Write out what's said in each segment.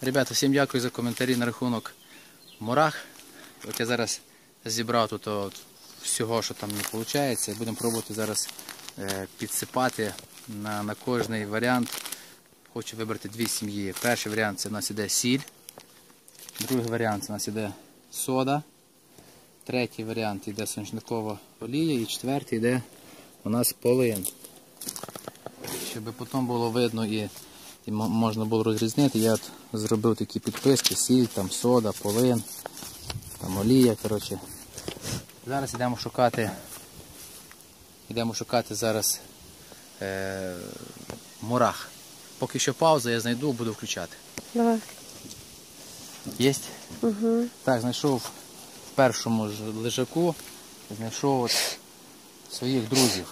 Ребята, всім дякую за коментарі на рахунок мурах. От я зараз зібрав тут всього, що там не виходить. Будемо пробувати зараз е, підсипати на, на кожний варіант. Хочу вибрати дві сім'ї. Перший варіант це у нас іде сіль. Другий варіант це у нас іде сода. Третій варіант йде соняшникова олія. І четвертий йде у нас полин. Щоб потім було видно і, і можна було розрізнити, я от зробив такі підписки, сіль, там сода, полин, там олія. коротше. Зараз йдемо шукати. Йдемо шукати зараз е, мурах. Поки що пауза, я знайду, буду включати. Давай. Єсть? Угу. Так, знайшов в першому ж лежаку, знайшов от своїх друзів.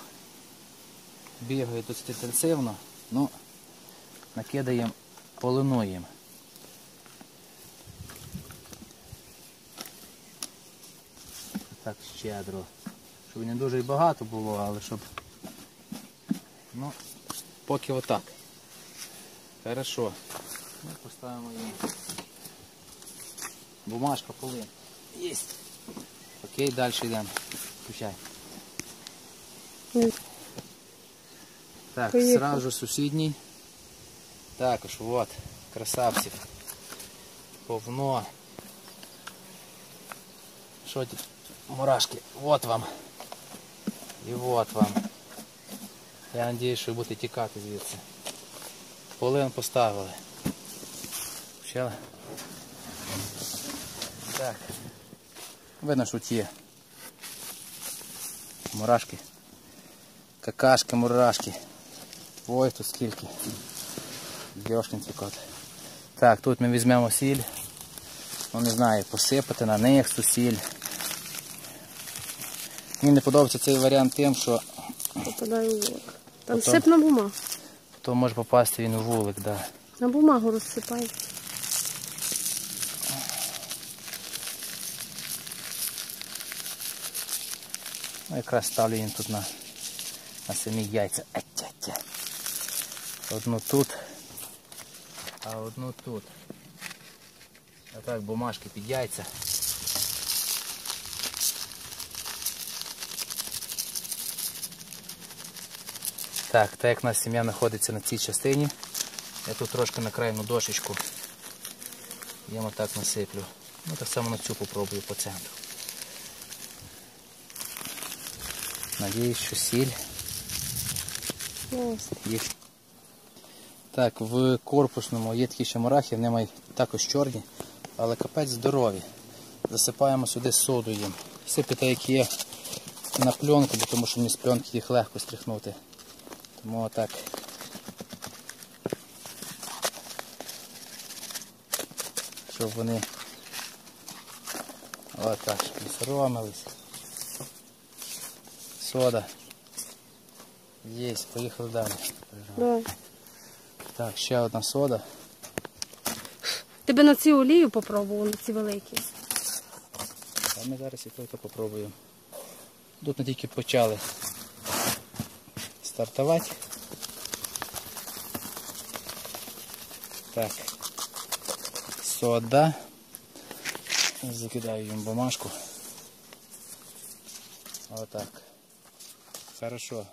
Бігають досить інтенсивно, ну, накидаємо полину їм. Так щедро. Щоб не дуже багато було, але щоб. Ну, поки отак. Хорошо. Ми поставимо їм. Бумажка, полин. Єсть. Окей, далі йдемо. Включай. Так, сразу сусідній. Також, от, красавців. Повно. Що ті мурашки? Вот вам. І вот вам. Я сподіваюся, що ви будете тікати звідси. Полин поставили. Включали? Так. Видно, що ті мурашки. Какашки, мурашки. Ой, тут скільки. Йошкінці кот. Так, тут ми візьмемо сіль. Ну не знаю, посипати на них цю сіль. Мені не подобається цей варіант тим, що Попадаю у вулик. Там Потім- сип на бумагу. то може попасти він у вулик, да. На бумагу розсипай. Ну якраз ставлю їм тут на, на самі яйця. Одну тут, а одну тут. А так бумажки під яйця. Так, так як у нас сім'я знаходиться на цій частині, я тут трошки накрайну дошечку. Я так насиплю. Ну так само на цю попробую по центру. Надіюсь, що сіль Ось. Так, в корпусному є такі ще мурахи, вони мають також чорні, але капець здорові. Засипаємо сюди соду їм. Сипите, як є на пленку, бо тому що мені з пленки їх легко стряхнути. Тому отак. Щоб вони отак, щоб не соромились. Сода. Єсть, поїхали далі. Давай. Так, ще одна сода. Ти би на цю олію попробував, на ці великі. А ми зараз і то попробуємо. Тут ми тільки почали стартувати. Так. Сода. Закидаю їм бумажку. Отак. Хорошо.